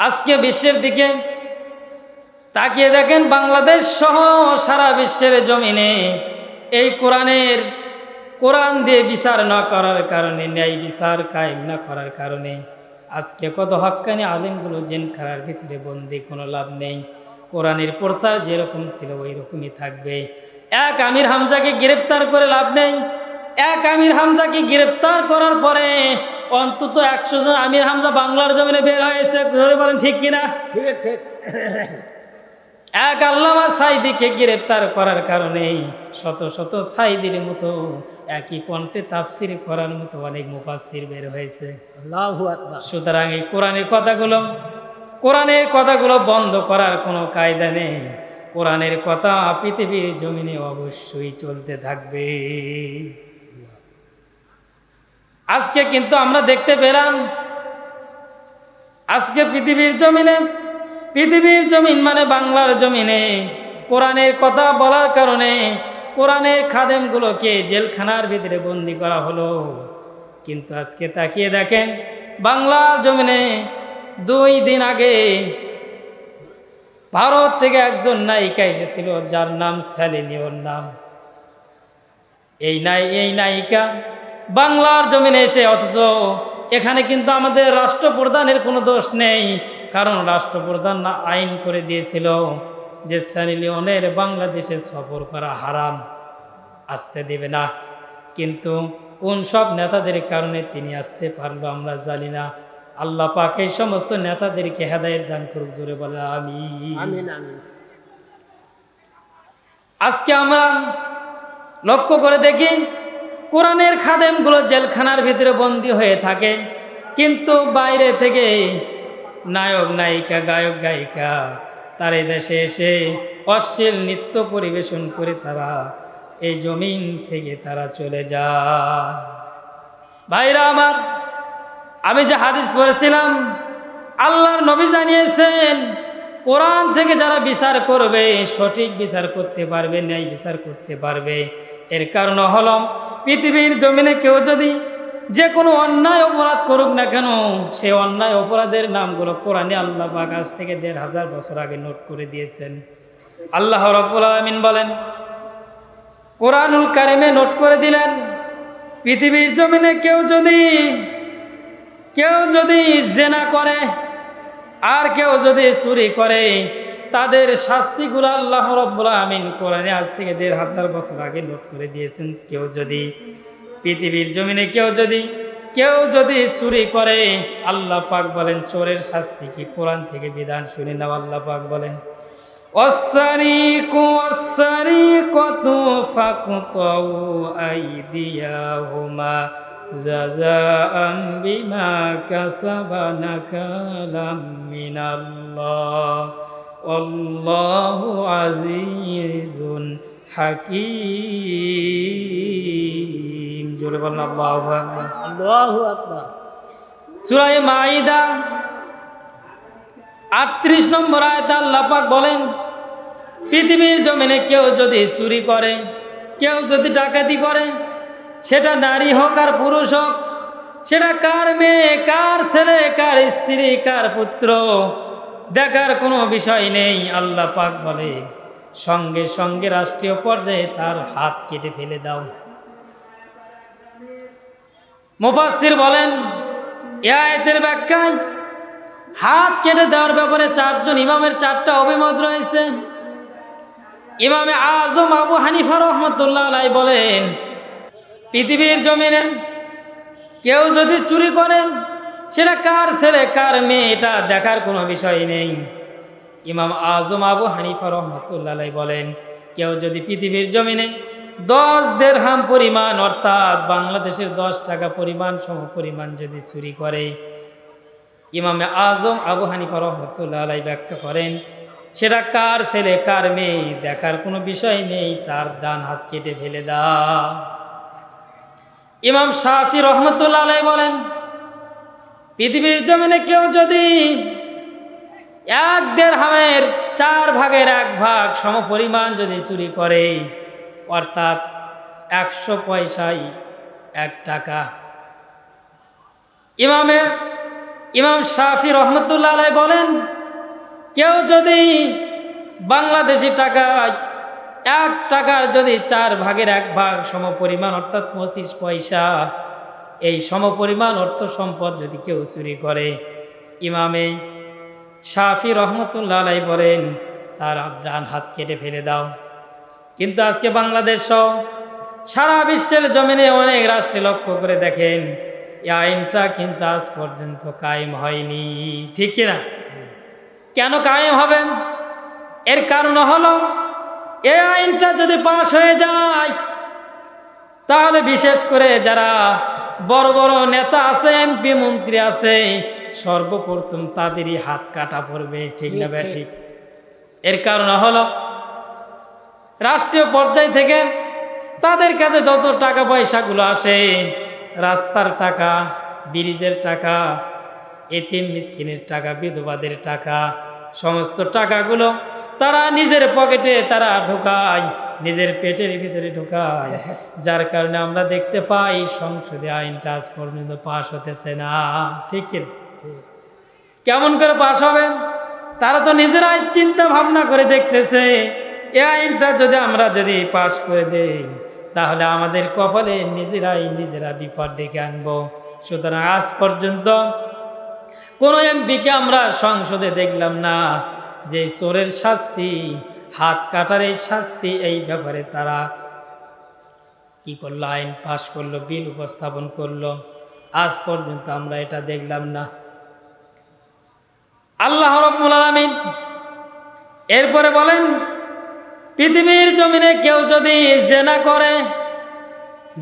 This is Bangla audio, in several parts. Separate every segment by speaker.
Speaker 1: আজকে বিশ্বের দিকে তাকিয়ে দেখেন বাংলাদেশ সহ সারা বিশ্বের জমিনে এই কোরআনের, কোরআন দিয়ে বিচার না করার কারণে, ন্যায় বিচার কায়েম না করার কারণে আজকে কত হক্কানি আলিমগুলো জেনখানার ভিতরে বন্দি, কোনো লাভ নেই। কোরআনের প্রচার যেরকম ছিল ওই রকমই থাকবে। এক আমির হামজাকে গ্রেপ্তার করে লাভ নেই। এক আমির হামজাকে গ্রেপ্তার করার পরে অন্তত একশো জন আমির হামজা বাংলার জমিনে বের হয়েছে। ধরে বলেন ঠিক কিনা?
Speaker 2: ঠিক ঠিক।
Speaker 1: এক আল্লামা সাইদিকে গ্রেপ্তার করার কারণে শত শত সাইদির মতো একই কণ্ঠে তাফসির করার মতো অনেক মুফাসির বের হয়েছে। সুতরাং এই কোরআনের কথাগুলো কোরআনের কথাগুলো বন্ধ করার কোনো কায়দা নেই। কোরআনের কথা পৃথিবীর জমিনে অবশ্যই চলতে থাকবে। আজকে কিন্তু আমরা দেখতে পেলাম, আজকে পৃথিবীর জমিনে, পৃথিবীর জমিন মানে বাংলার জমিনে কোরআনের কথা বলার কারণে কোরআনের খাদেমগুলোকে জেলখানার ভিতরে বন্দি করা হলো। কিন্তু আজকে তাকিয়ে দেখেন, বাংলার জমিনে দুই দিন আগে ভারত থেকে একজন নায়িকা এসেছিল, যার নাম স্যালিনী ওর নাম। এই নাই, এই নায়িকা বাংলার জমিনে এসে অথচ এখানে কিন্তু আমাদের রাষ্ট্রপ্রধানের কোনো দোষ নেই। কারণ রাষ্ট্রপ্রধান না আইন করে দিয়েছিল যে সানি লিওনের বাংলাদেশে সফর করা হারাম আসতে দেবে না। কিন্তু কোন সব নেতাদের কারণে তিনি আসতে পারল আমরা জানি না। আল্লাহ পাক এই সমস্ত নেতাদেরকে হেদায়ত দান করুক জোরে বলে আমি আজকে আমরা লক্ষ্য করে দেখি কোরআনের খাদেমগুলো জেলখানার ভিতরে বন্দী হয়ে থাকে। কিন্তু বাইরে থেকে নায়ক নায়িকা, গায়ক গায়িকা তার এই দেশে এসে অশ্লীল নৃত্য পরিবেশন করে তারা এই জমিন থেকে তারা চলে যায়। ভাইরা আমার, আমি যে হাদিস পড়েছিলাম, আল্লাহর নবী জানিয়েছেন, কোরআন থেকে যারা বিচার করবে, সঠিক বিচার করতে পারবে, ন্যায় বিচার করতে পারবে। এর কারণ হল, পৃথিবীর জমিনে কেউ যদি যে কোনো অন্যায় অপরাধ করুক না কেন সে অন্যায় অপরাধের নামগুলো কোরআনে আল্লাহ আজ থেকে দেড় হাজার বছর আগে নোট করে দিয়েছেন। আল্লাহ রব্বুল আলমিন বলেন, কোরআনুল কারিমে নোট করে দিলেন, পৃথিবীর জমিনে কেউ যদি কেউ যদি জেনা করে, আর কেউ যদি চুরি করে তাদের শাস্তিগুলো আল্লাহ রব্বুল আমিন কোরআনে আজ থেকে দেড় হাজার বছর আগে নোট করে দিয়েছেন। কেউ যদি পৃথিবীর জমিনে, কেউ যদি কেউ যদি চুরি করে, আল্লাহ পাক বলেন, চোরের শাস্তি কি কোরআন থেকে বিধান শুনে নাও, আল্লাহ পাক বলেন বিমা কাসাবা নাকালাম মিনাল্লাহ। আল্লাহু আজিজুন হাকীম। জোরে বলেন আল্লাহু আকবার।
Speaker 2: আল্লাহু আকবার।
Speaker 1: সূরা মাঈদা আটত্রিশ নম্বর আয়তা আল্লাহ পাক বলেন পৃথিবীর জমিনে কেউ যদি চুরি করে কেউ যদি ডাকাতি করে সেটা নারী হোক আর পুরুষ হোক সেটা কার মেয়ে কার ছেলে কার স্ত্রী কার পুত্র দেখার কোনো বিষয় নেই, আল্লাহ পাক বলে। সঙ্গে সঙ্গে রাষ্ট্রীয় পর্যায়ে তার হাত কেটে ফেলে দাও। মুফাসসির বলেন, এ আয়াতের ব্যাখ্যায় হাত কেটে দেওয়ার ব্যাপারে চারজন ইমামের চারটা অভিমত রয়েছে। ইমামে আজম আবু হানিফা রহমতুল্লাহ আলাই বলেন, পৃথিবীর জমিনে কেউ যদি চুরি করেন সেটা কার ছেলে, কার মেয়ে, এটা দেখার কোনো বিষয় নেই। ইমাম আজম আবু হানিফা রহমতুল্লাহ বলেন, কেউ যদি পৃথিবীর জমিনে দশ দেড়হাম পরিমাণ, অর্থাৎ বাংলাদেশের দশ টাকা পরিমাণ সম পরিমাণ যদি চুরি করে, ইমামে আজম আবু হানিফা রহমতুল্লাহ ব্যাখ্যা করেন, সেটা কার ছেলে, কার মেয়ে, দেখার কোনো বিষয় নেই, তার ডান হাত কেটে ফেলে দা ইমাম শাফি রহমতুল্লাহ বলেন পৃথিবীর জমিনে কেউ যদি এক দেড় হামের চার ভাগের এক ভাগ সমপরিমাণ যদি চুরি করে, অর্থাৎ একশো পয়সায় এক টাকা। ইমামে, ইমাম শাফি রহমতুল্লাহ বলেন, কেউ যদি বাংলাদেশি টাকা এক টাকার যদি চার ভাগের এক ভাগ সমপরিমাণ, অর্থাৎ পঁচিশ পয়সা এই সমপরিমাণ অর্থ সম্পদ যদি কেউ চুরি করে। ইমামে শাফি রহমতুল্লাহ আলাই বলেন, তার ডান হাত কেটে ফেলে দাও। কিন্তু আজকে বাংলাদেশ সারা বিশ্বের জমিনে অনেক রাষ্ট্রে লক্ষ্য করে দেখেন, এই আইনটা কিন্তু আজ পর্যন্ত কায়েম হয়নি। ঠিক কিনা? কেন কায়েম হবে? এর কারণ হলো, এই আইনটা যদি পাশ হয়ে যায়, তাহলে বিশেষ করে যারা বড় বড় নেতা আছে এমপি মন্ত্রী আছে সর্বপ্রথম তাদেরই হাত কাটা পড়বে ঠিক না ব্যা।
Speaker 2: ঠিক
Speaker 1: এর কারণ হলো রাষ্ট্রীয় পর্যায় থেকে তাদের কাছে যত টাকা পয়সাগুলো আসে রাস্তার টাকা ব্রিজের টাকা এতিম মিসকিনের টাকা বিধবাদের টাকা সমস্ত টাকাগুলো তারা নিজের পকেটে তারা ঢোকায় নিজের পেটের ভিতরে ঢোকায়। যার কারণে আমরা দেখতে পাই সংসদে আইনটা আজ পর্যন্ত পাশ হতেছে না। ঠিক কেমন করে পাশ হবে? তারা তো নিজেরাই চিন্তা ভাবনা করে দেখতেছে এই আইনটা যদি আমরা যদি পাশ করে দেই তাহলে আমাদের কপালে নিজেরাই নিজেরা বিপদ ডেকে আনব। সুতরাং আজ পর্যন্ত কোনো এমপিকে আমরা সংসদে দেখলাম না যে চোরের শাস্তি হাত কাটার এই শাস্তি, এই ব্যাপারে তারা কি করল? আইন পাশ করল, বিল উপস্থাপন করল। আজ পর্যন্ত আমরা এটা দেখলাম না। আল্লাহ রব্বুল আলামিন এরপরে বলেন, পৃথিবীর জমিনে কেউ যদি জেনা করে,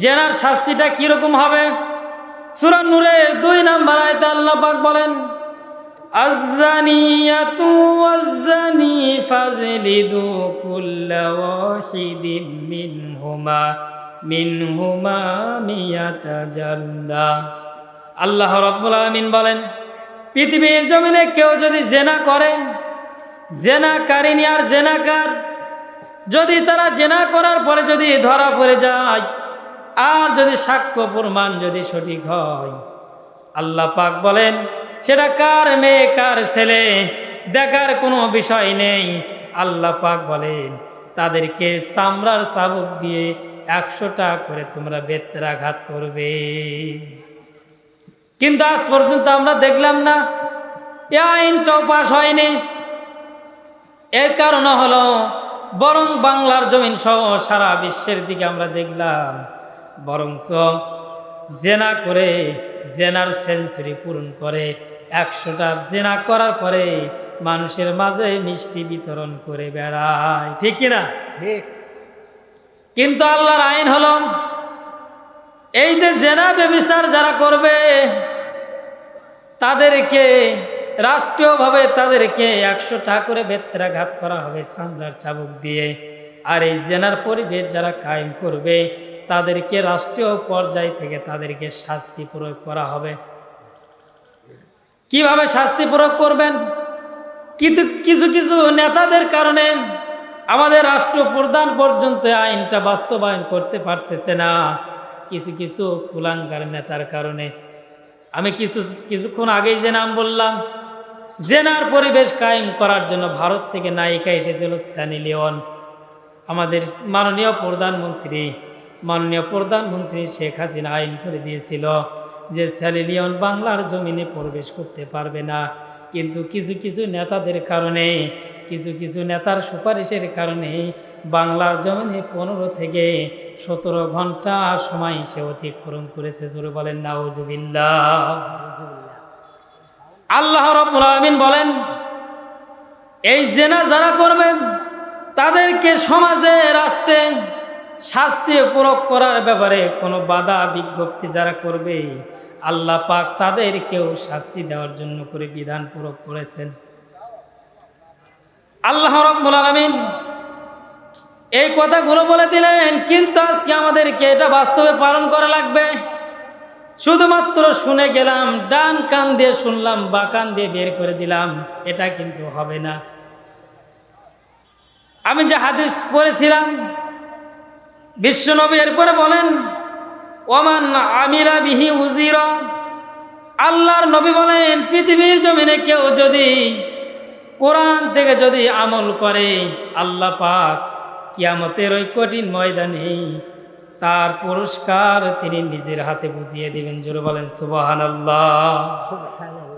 Speaker 1: জেনার শাস্তিটা কীরকম হবে? সূরা নূরের দুই নাম্বার আয়তে আল্লাহ পাক বলেন, আজ্জানিয়াতু ওয়াজ্জানি ফাজলিদু কুল্লা বলেন, পৃথিবীর জমিনে কেউ যদি জেনা করে জেনাকারিনী আর জেনাকার, যদি তারা জেনা করার পরে যদি ধরা পড়ে যায়, আর যদি সাক্ষ্য প্রমাণ যদি সঠিক হয়, আল্লাহ পাক বলেন, সেটা কার মেয়ে, কার ছেলে? দেখার কোনো বিষয় নেই। আল্লাহ পাক বলেন, তাদেরকে চামড়ার চাবুক দিয়ে একশোটা করে তোমরা বেত্রাঘাত করবে। কিন্তু আজ পর্যন্ত আমরা দেখলাম না, এ আইনটাও পাশ হয়নি। এর কারণ হলো, বরং বাংলার জমিন সহ সারা বিশ্বের দিকে আমরা দেখলাম, বরঞ্চ জেনা করে, জেনার সেঞ্চুরি পূরণ করে একশোটা জেনা করার পরে মানুষের মাঝে মিষ্টি বিতরণ করে বেড়ায় ঠিক কিনা?
Speaker 2: ঠিক।
Speaker 1: কিন্তু আল্লাহর আইন হলো এই যে জেনা বেবিচার যারা করবে তাদেরকে রাষ্ট্রীয়ভাবে তাদেরকে একশো টাকা করে বেত্রাঘাত করা হবে চামড়ার চাবুক দিয়ে। আর এই জেনার পরিবেশ যারা কায়েম করবে তাদেরকে রাষ্ট্রীয় পর্যায় থেকে তাদেরকে শাস্তি প্রয়োগ করা হবে। কীভাবে শাস্তি প্রয়োগ করবেন? কিন্তু কিছু কিছু নেতাদের কারণে আমাদের রাষ্ট্র প্রধান পর্যন্ত আইনটা বাস্তবায়ন করতে পারতেছে না। কিছু কিছু কুলাঙ্গার নেতার কারণে। আমি কিছু, কিছুক্ষণ আগেই যে নাম বললাম, জেনার পরিবেশ কায়েম করার জন্য ভারত থেকে নায়িকা এসেছিল স্যানি লিওন। আমাদের মাননীয় প্রধানমন্ত্রী মাননীয় প্রধানমন্ত্রী শেখ হাসিনা আইন করে দিয়েছিল যে স্যালি লিওন বাংলার জমিনে প্রবেশ করতে পারবে না। কিন্তু কিছু কিছু নেতাদের কারণে, কিছু কিছু নেতার সুপারিশের কারণে বাংলার জমিনে পনেরো থেকে সতেরো ঘণ্টা সময় সে অতিক্রম করেছে। জোরে বলেন নাউজুবিল্লাহ আল্লাহ রব্বুল বলেন, এই জেনা যারা করবেন তাদেরকে সমাজে, রাষ্ট্রে শাস্তি প্রয়োগ করার ব্যাপারে কোনো বাধা বিজ্ঞপ্তি যারা করবে আল্লাহ পাক তাদেরকেও শাস্তি দেওয়ার জন্য করে বিধান প্রয়োগ করেছেন। আল্লাহ রব্বুল আলামিন এই কথাগুলো বলে দিলেন, কিন্তু আজকে আমাদেরকে এটা বাস্তবে পালন করা লাগবে। শুধুমাত্র শুনে গেলাম, ডান কান দিয়ে শুনলাম, বা কান দিয়ে বের করে দিলাম, এটা কিন্তু হবে না। আমি যে হাদিস পড়েছিলাম, বিশ্বনবী এরপরে বলেন ওমান আমিরা বিহি উজির। আল্লাহর নবী বলেন, পৃথিবীর জমিনে কেউ যদি কোরআন থেকে যদি আমল করে, আল্লাহ পাক কিয়ামতের ওই কঠিন ময়দানে তার পুরস্কার তিনি নিজের হাতে বুঝিয়ে দিবেন। জোরে বলেন সুবাহান আল্লাহ